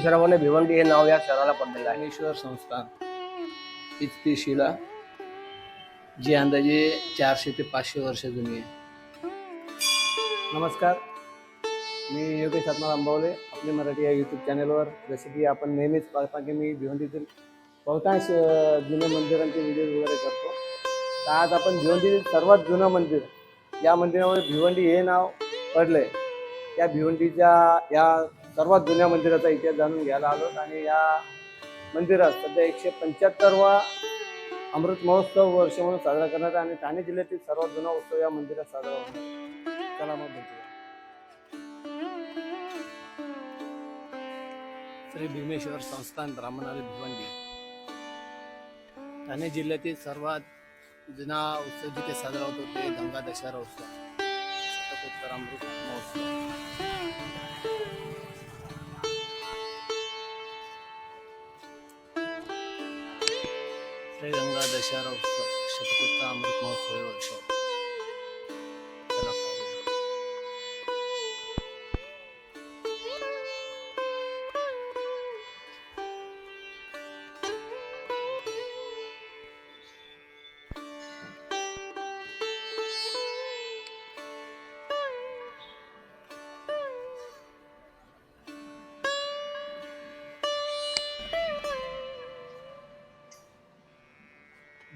भीमेश्वरावर भिवंडी हे नाव या शहराला पडलेलं आहे. ज्ञानेश्वर संस्थान ती शिला जी अंदाजे चारशे ते पाचशे वर्ष जुनी आहे. नमस्कार. मी योगेश आत्मा आंबवले आपली मराठी या यूट्यूब चॅनलवर जसे की आपण नेहमीच पाहता की मी भिवंडीतील बहुतांश अ, जुन्या मंदिरांचे व्हिडिओ वगैरे करतो. तर आज आपण भिवंडीतील सर्वात जुनं मंदिर या मंदिरामध्ये भिवंडी हे नाव पडले त्या भिवंडीच्या या सर्वात जुन्या मंदिराचा इतिहास जाणून घ्यायला आलो आणि या मंदिरात सध्या एकशे पंच्याहत्तरवा अमृत महोत्सव वर्ष म्हणून साजरा करण्यात आहे आणि ठाणे जिल्ह्यातील सर्वात जुना उत्सव या मंदिरात साजरा होतो चला मग भेटूया. श्री भीमेश्वर संस्थान ब्राह्मणारी भिवंडी ठाणे जिल्ह्यातील सर्वात जुना उत्सव जिथे साजरा होतो ते गंगा दशहरा उत्सव. अमृत महोत्सव. श्री गंगा दशहरा उत्सव शतकोत्तर अमृत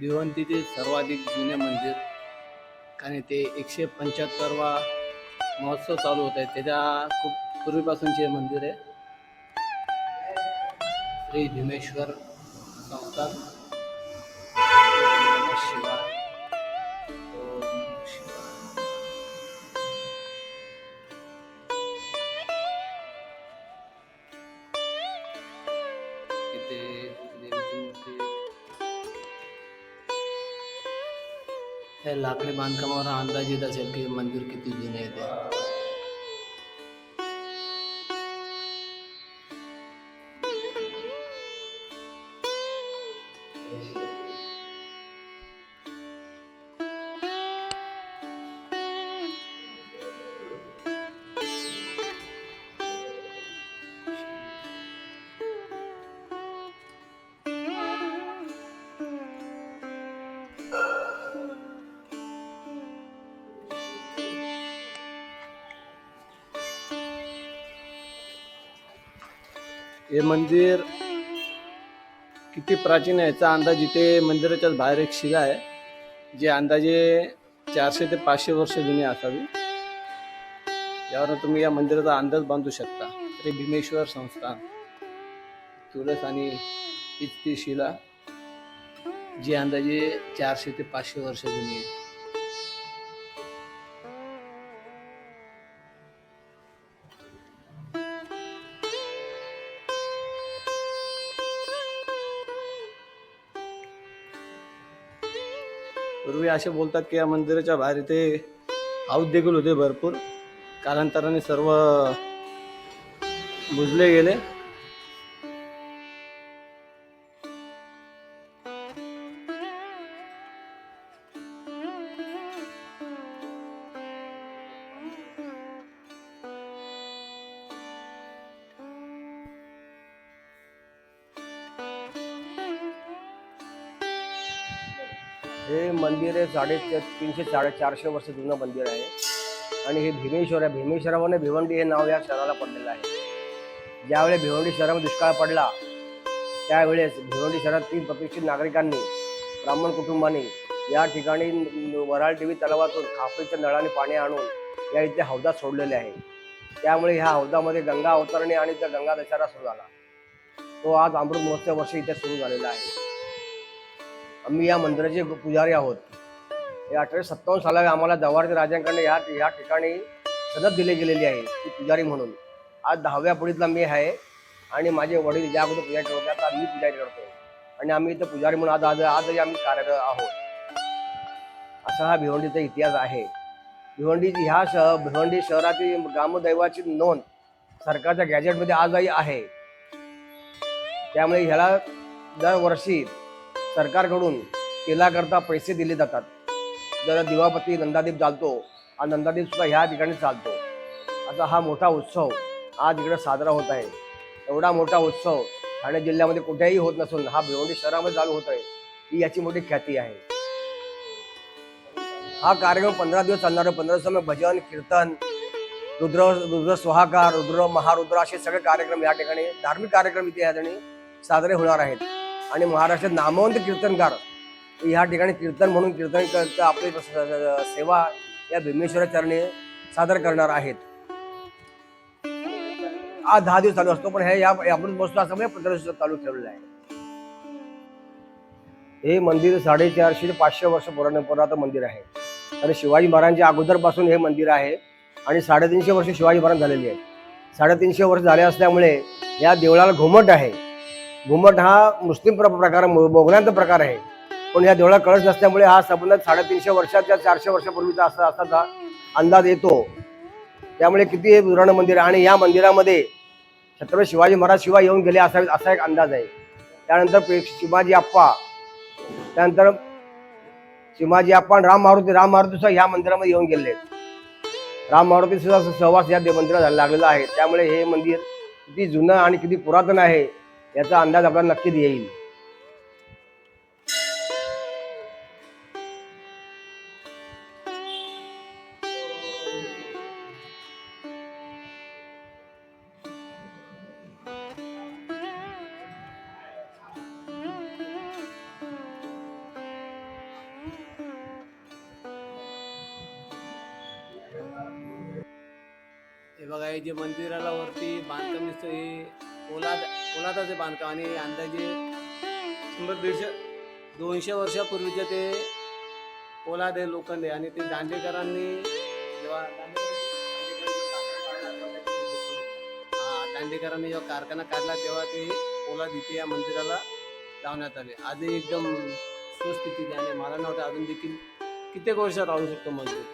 भिवंतीचे सर्वाधिक जुने मंदिर. आणि ते एकशे पंच्याहत्तरवा महोत्सव चालू होत आहे. त्याच्या खूप पूर्वीपासूनचे मंदिर आहे. श्री भीमेश्वर संस्थान. लाकडी बांधकामावर अंदाज येत असेल की मंदिर किती जुने आहे हे मंदिर किती प्राचीन आहे याचा अंदाज इथे मंदिराच्याच बाहेर एक शिला आहे जे अंदाजे चारशे ते पाचशे वर्ष जुनी असावी. यावर तुम्ही या मंदिराचा अंदाज बांधू शकता. श्री भीमेश्वर संस्थान तुळस आणि इतकी ती शिला जी अंदाजे चारशे ते पाचशे वर्ष जुनी आहे. पूर्वी असे बोलतात की या मंदिराच्या बाहेर इथे हाऊस देखील होते भरपूर. कालांतराने सर्व बुजले गेले. साडे तीनशे साडे चारशे वर्ष जुनं मंदिर आहे. आणि हे भीमेश्वर आहे. भीमेश्वरावर भिवंडी हे नाव या शहराला पडलेलं आहे. ज्यावेळी भिवंडी शहरामध्ये दुष्काळ पडला त्यावेळेस भिवंडी शहरात तीन प्रतिष्ठित नागरिकांनी ब्राह्मण कुटुंबांनी या ठिकाणी वराळ देवी तलावातून खापरीच्या नळाने पाणी आणून या इथे हौदा सोडलेले आहे. त्यामुळे ह्या हौदामध्ये गंगा अवतरणे आणि त्या गंगा दशहरा सुरू झाला. तो आज अमृत महोत्सव वर्ष इथे सुरू झालेला आहे. आम्ही या मंदिराचे पुजारी आहोत. हे अठराशे सत्तावन्न साला आम्हाला जव्हारच्या राजांकडे या या ठिकाणी सनद दिली गेलेली आहे ती पुजारी म्हणून. आज दहाव्या पिढीतला मी आहे आणि माझे वडील ज्या अगोदर पूजा करत आता मी पूजा करतो आणि आम्ही इथं पुजारी म्हणून आज आज आजही आम्ही कार्यरत आहोत. असा हा भिवंडीचा इतिहास आहे. भिवंडी ह्या शहर भिवंडी शहरातील ग्रामदैवाची नोंद सरकारच्या गॅजेटमध्ये आजही आहे. त्यामुळे ह्याला दरवर्षी सरकारकडून तिलाकरता पैसे दिले जातात. जर दिवापती नंदादीप चालतो हा नंदादीप सुद्धा ह्या ठिकाणी चालतो. असा हा मोठा उत्सव आज इकडे साजरा होत आहे. एवढा मोठा उत्सव ठाणे जिल्ह्यामध्ये कुठेही होत नसून हा भिवंडी शहरामध्ये चालू होत आहे. ही याची मोठी ख्याती आहे. हा कार्यक्रम पंधरा दिवस चालणार आहे. पंधरा दिवसामध्ये भजन कीर्तन रुद्र रुद्र स्वाहाकार रुद्र महारुद्र असे सगळे कार्यक्रम या ठिकाणी धार्मिक कार्यक्रम इथे या ठिकाणी साजरे होणार आहेत. आणि महाराष्ट्रात नामवंत कीर्तनकार या ठिकाणी कीर्तन म्हणून कीर्तन आपली सेवा या भीमेश्वराचरणी सादर करणार आहेत. आज दहा दिवस चालू असतो पण हे या आपण बसतो असं पंधरा दिवस चालू ठेवलेलं आहे. हे मंदिर साडेचारशे ते पाचशे वर्ष पुराण पुरातन मंदिर आहे. आणि शिवाजी महाराजांच्या अगोदरपासून हे मंदिर आहे. आणि साडेतीनशे वर्ष शिवाजी महाराज झालेली आहेत. साडेतीनशे वर्ष झाले असल्यामुळे या देवळाला घुमट आहे. घुमट हा मुस्लिम प्र- प्रकार मो- मोगलांचा प्रकार आहे. पण या देवळा कळस नसल्यामुळे हा संबंध साडेतीनशे वर्षाच्या चारशे वर्षापूर्वीचा असा असाचा अंदाज येतो. त्यामुळे किती हे पुराण मंदिर आहे आणि या मंदिरामध्ये छत्रपती शिवाजी महाराज शिवाय येऊन गेले असा असा एक अंदाज आहे. त्यानंतर शिवाजी आप्पा त्यानंतर शिवाजी आप्पा आणि राम मारुती राम मारुती सुद्धा ह्या मंदिरामध्ये येऊन गेले. राम मारुती सुद्धा सहवास या मंदिरात लागलेला आहे. त्यामुळे हे मंदिर किती जुनं आणि किती पुरातन आहे याचा अंदाज आपल्याला नक्कीच येईल. मंदिराला वरती बांधकाम दिसतं हे ओलाद ओलादाचे बांधकाम आणि अंदाजे शंभर दीडशे दोनशे वर्षापूर्वीचे ते ओलाद आहे लोखंड आहे. आणि ते दांडेकरांनी जेव्हा हा दांडेकरांनी जेव्हा कारखाना काढला तेव्हा ते ओलाद इथे या मंदिराला लावण्यात आले. आजही एकदम सुस्थितीत आहे आणि मला नव्हतं अजून देखील कित्येक वर्ष राहू शकतो मंदिर.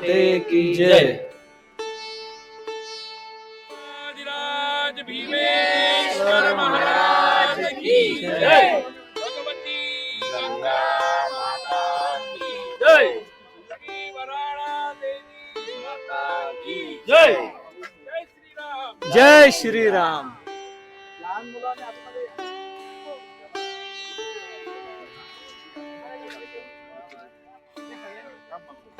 माते की जय। राज भीमेश्वर महाराज की जय। भगवती गंगा माता की जय। श्री वराळा देवी माता की जय। जय श्रीराम जय श्रीराम स्माइल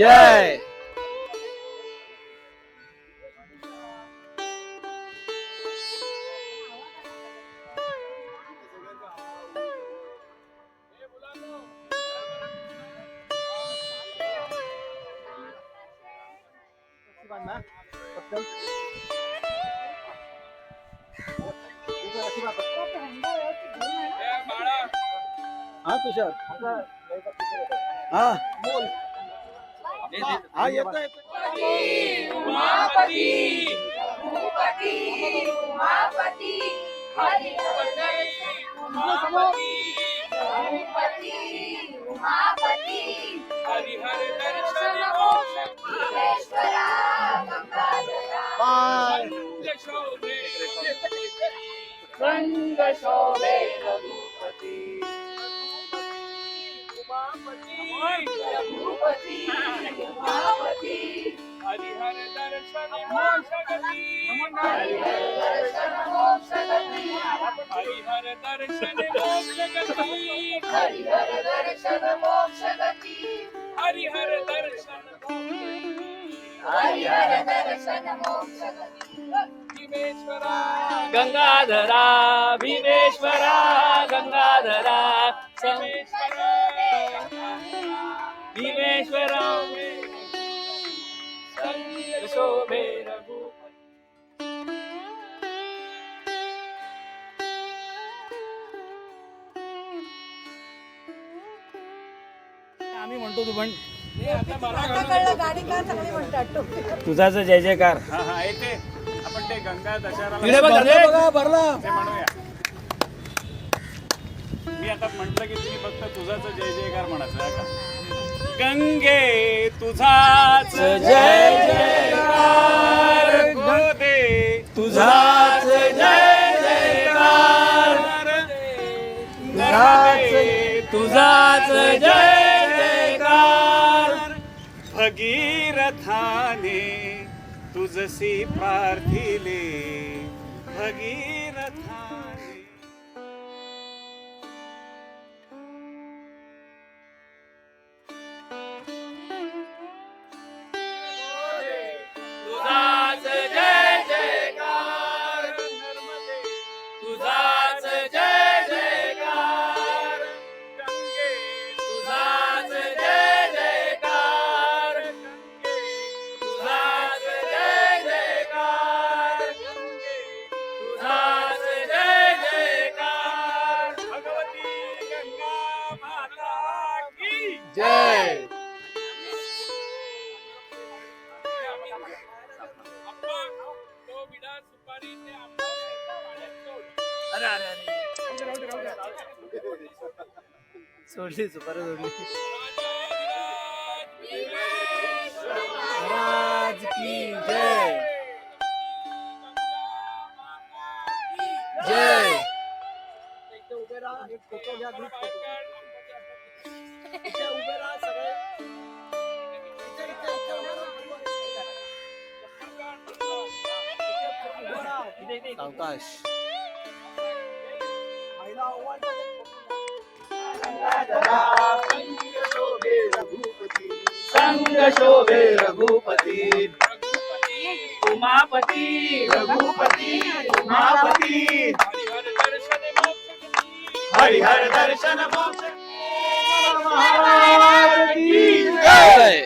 की उमापती भूपती उमापती हरिहरदर्शन उमापती भूपती उमापती हरिहर दर्शन मोक्ष विश्वेश्वरा गंगाधरा संग शोभे रंग शोभे उमापती भूपती उमापती हरिहर दर्शन मोक्षगती हरिहर दर्शन हरिहर दर्शन मोक्षगती भीमेश्वरा गंगाधरा भीमेश्वरा गंगाधरा। भीमेश्वरा भीमेश्वरा। शोभे रघुपती आम्ही म्हणतो तू पण तुझाच जय जयकार. हा हा येते. आपण ते गंगा बघ भरला. ते म्हणूया. मी आता म्हटलं की तुम्ही फक्त तुझाच जय जयकार म्हणायचं का? गंगे तुझाच जय जयकार भगीरथाने तुझसी पार्थिले भगी सोडली सुपारी सोडली महाराज की जय. जय. सावकाश. शोभे रघुपति। उमापती रघुपती उमापती। हरिहर दर्शन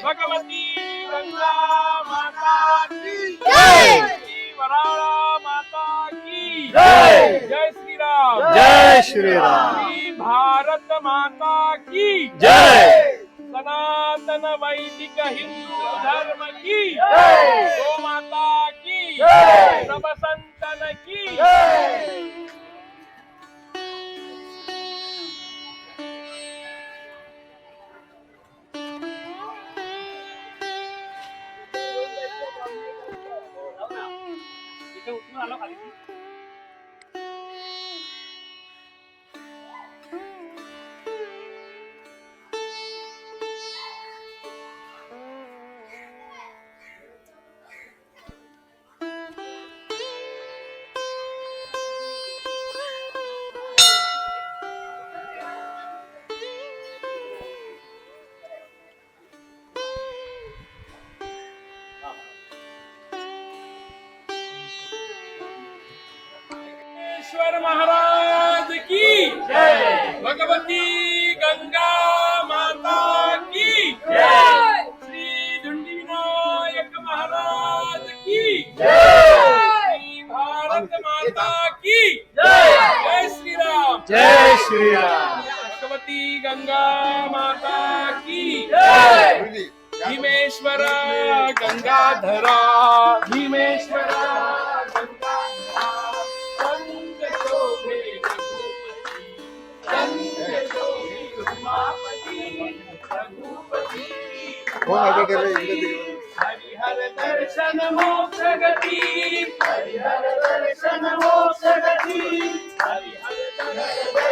भगवती गंगा माता की जय। श्री वराळा माता की जय. जय श्री राम जय श्री भारत माता की जय। सनातन वैदिक हिंदू धर्म की जय. गो माता की जय. सब संतन की इथे आलो खाली महाराज की भगवती गंगा माता की श्री धुंडी विनायक महाराज की श्री भारत माता की जय। जय श्री राम जय श्रीराम। भगवती गंगा माता की जय। भीमेश्वरा गंगाधरा भीमेश्वरा हरिहर दर्शन मोक्ष गती हरिहर दर्शन मोक्ष गती हरिहर दर्शन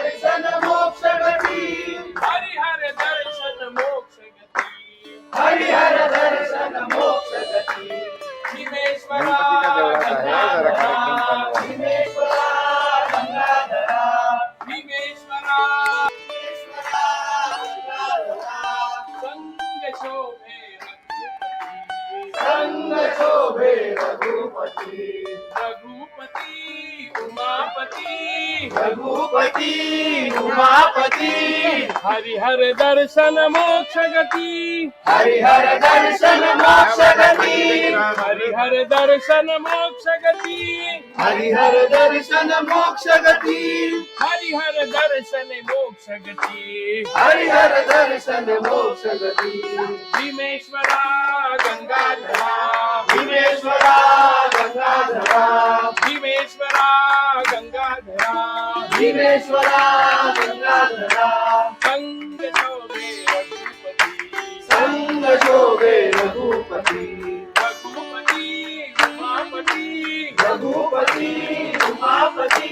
रघुपती उमापती. हरिहर दर्शन मोक्ष गती. हरिहर दर्शन मोक्ष गती. हरिहर दर्शन मोक्ष गती. हरिहर दर्शन मोक्ष गती. हरिहर दर्शन मोक्ष गती. हरिहर दर्शन मोक्ष गती. भीमेश्वरा गंगाधरा भीमेश्वरा गंगाधरा भीमेश्वरा गंगाधरा भीमेश्वरा गंगाधरा। संग शोभे रघुपती। संग शोभे रघुपती रघुपती उमापती रघुपती उमापती।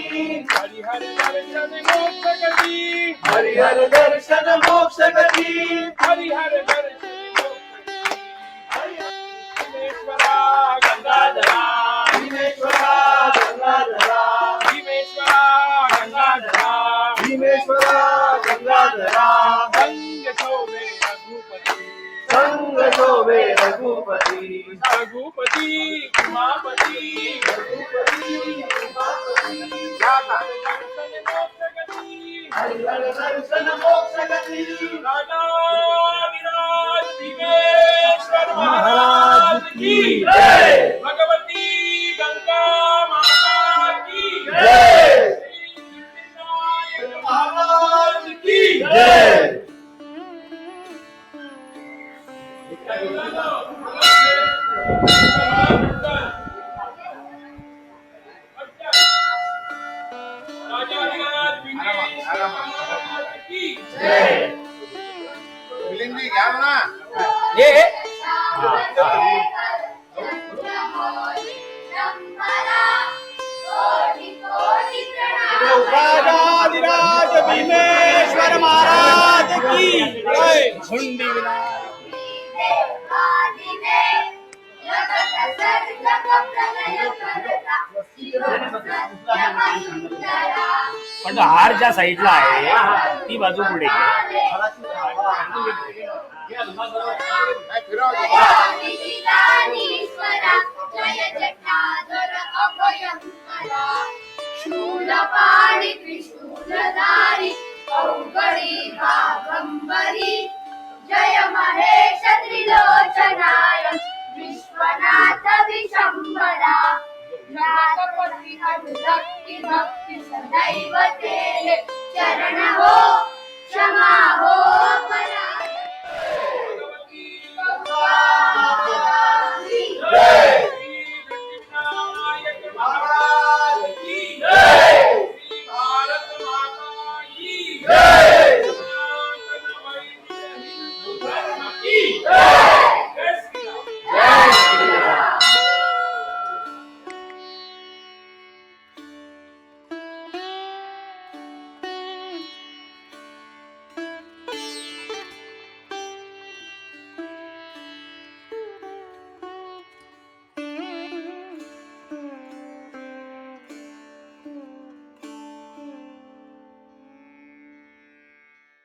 हरिहर दर्शन मोक्ष गती। हरिहर दर्शन मोक्ष गती। हरिहर दर्शन रघुपती रघुपती उमापती दर्शन मोक्ष गती राजा विराज महाराज पण हार ज्या साईडला आहे ती बाजू पुढे शूलपाणि त्रिशूलधारी औगणी जय महेश त्रिलोचनाय विश्वनाथ विशम्बरा भक्ति भक्ति सदैव तेरे चरण हो क्षमा हो परा।